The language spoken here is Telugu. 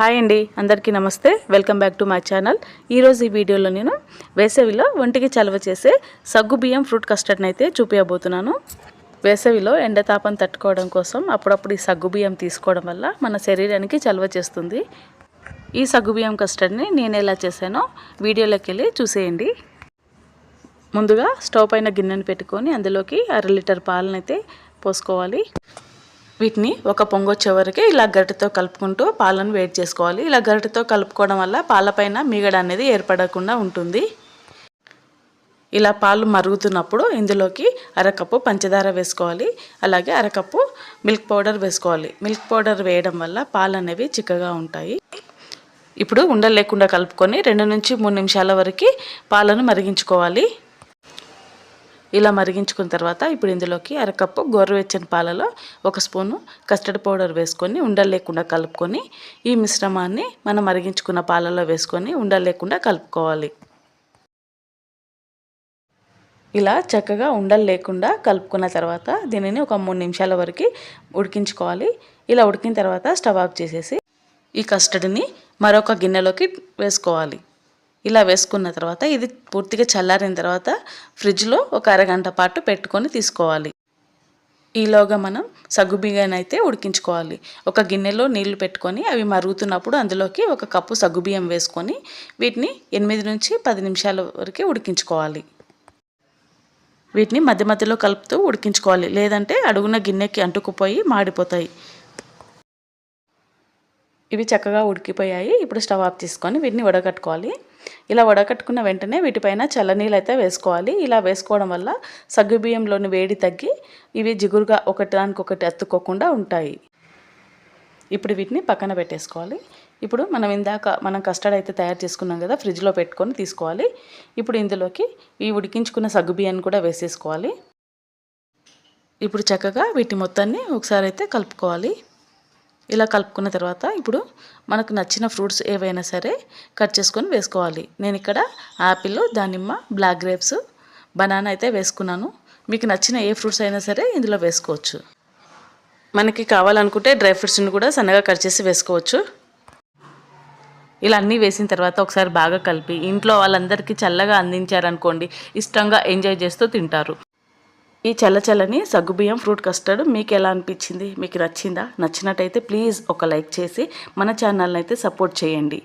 హాయ్ అండి అందరికీ నమస్తే. Welcome back to my channel ఈరోజు ఈ వీడియోలో నేను వేసవిలో ఒంటికి చలవ చేసే సగ్గు బియ్యం ఫ్రూట్ కస్టర్డ్ని అయితే చూపించబోతున్నాను వేసవిలో ఎండతాపం తట్టుకోవడం కోసం అప్పుడప్పుడు ఈ సగ్గు బియ్యం తీసుకోవడం వల్ల మన శరీరానికి చలవ చేస్తుంది. ఈ సగ్గు బియ్యం కస్టర్డ్ని నేను ఎలా చేశానో వీడియోలోకి వెళ్ళి చూసేయండి. ముందుగా స్టవ్ పైన గిన్నెను పెట్టుకొని అందులోకి అర లీటర్ పాలనైతే పోసుకోవాలి. వీటిని ఒక పొంగొచ్చే వరకు ఇలా గరిటతో కలుపుకుంటూ పాలను వేడి చేసుకోవాలి. ఇలా గరిటతో కలుపుకోవడం వల్ల పాలపైన మీగడ అనేది ఏర్పడకుండా ఉంటుంది. ఇలా పాలు మరుగుతున్నప్పుడు ఇందులోకి అరకప్పు పంచదార వేసుకోవాలి. అలాగే అరకప్పు మిల్క్ పౌడర్ వేసుకోవాలి. మిల్క్ పౌడర్ వేయడం వల్ల పాలు అనేవి చిక్కగా ఉంటాయి. ఇప్పుడు ఉండలేకుండా కలుపుకొని రెండు నుంచి మూడు నిమిషాల వరకు పాలను మరిగించుకోవాలి. ఇలా మరిగించుకున్న తర్వాత ఇప్పుడు ఇందులోకి అరకప్పు గోరువెచ్చని పాలలో ఒక స్పూను కస్టర్డ్ పౌడర్ వేసుకొని ఉండలు లేకుండా కలుపుకొని ఈ మిశ్రమాన్ని మనం మరిగించుకున్న పాలలో వేసుకొని ఉండలు లేకుండా కలుపుకోవాలి. ఇలా చక్కగా ఉండలు లేకుండా కలుపుకున్న తర్వాత దీనిని ఒక మూడు నిమిషాల వరకు ఉడికించుకోవాలి. ఇలా ఉడికిన తర్వాత స్టవ్ ఆఫ్ చేసేసి ఈ కస్టర్డ్ని మరొక గిన్నెలోకి వేసుకోవాలి. ఇలా వేసుకున్న తర్వాత ఇది పూర్తిగా చల్లారిన తర్వాత ఫ్రిడ్జ్లో ఒక అరగంట పాటు పెట్టుకొని తీసుకోవాలి. ఈలోగా మనం సగ్గు బియ్యాన్ని అయితే ఉడికించుకోవాలి. ఒక గిన్నెలో నీళ్ళు పెట్టుకొని అవి మరుగుతున్నప్పుడు అందులోకి ఒక కప్పు సగ్గు బియ్యం వేసుకొని వీటిని ఎనిమిది నుంచి పది నిమిషాల వరకు ఉడికించుకోవాలి. వీటిని మధ్య మధ్యలో కలుపుతూ ఉడికించుకోవాలి. లేదంటే అడుగున గిన్నెకి అంటుకుపోయి మాడిపోతాయి. ఇవి చక్కగా ఉడికిపోయాయి. ఇప్పుడు స్టవ్ ఆఫ్ తీసుకొని వీటిని వడగట్టుకోవాలి. ఇలా వడకట్టుకున్న వెంటనే వీటిపైన చల్లనీళ్ళు అయితే వేసుకోవాలి. ఇలా వేసుకోవడం వల్ల సగ్గుబియ్యంలోని వేడి తగ్గి ఇవి జిగురుగా ఒకటి అత్తుకోకుండా ఉంటాయి. ఇప్పుడు వీటిని పక్కన పెట్టేసుకోవాలి. ఇప్పుడు మనం ఇందాక మనం కస్టర్డ్ అయితే తయారు చేసుకున్నాం కదా ఫ్రిడ్జ్లో పెట్టుకొని తీసుకోవాలి. ఇప్పుడు ఇందులోకి ఈ ఉడికించుకున్న సగ్గుబియ్యాన్ని కూడా వేసేసుకోవాలి. ఇప్పుడు చక్కగా వీటి మొత్తాన్ని ఒకసారి అయితే కలుపుకోవాలి. ఇలా కలుపుకున్న తర్వాత ఇప్పుడు మనకు నచ్చిన ఫ్రూట్స్ ఏవైనా సరే కట్ చేసుకొని వేసుకోవాలి. నేను ఇక్కడ యాపిల్ దానిమ్మ బ్లాక్ గ్రేప్స్ బనానా అయితే వేసుకున్నాను. మీకు నచ్చిన ఏ ఫ్రూట్స్ అయినా సరే ఇందులో వేసుకోవచ్చు. మనకి కావాలనుకుంటే డ్రై ఫ్రూట్స్ని కూడా సన్నగా కట్ చేసి వేసుకోవచ్చు. ఇలా అన్నీ వేసిన తర్వాత ఒకసారి బాగా కలిపి ఇంట్లో వాళ్ళందరికీ చల్లగా అందించారనుకోండి ఇష్టంగా ఎంజాయ్ చేస్తూ తింటారు. ఈ చల్లచల్లని సగ్గుబియ్యం ఫ్రూట్ కస్టర్డ్ మీకు ఎలా అనిపించింది? మీకు నచ్చిందా? నచ్చినట్టయితే ప్లీజ్ ఒక లైక్ చేసి మన ఛానల్ని అయితే సపోర్ట్ చేయండి.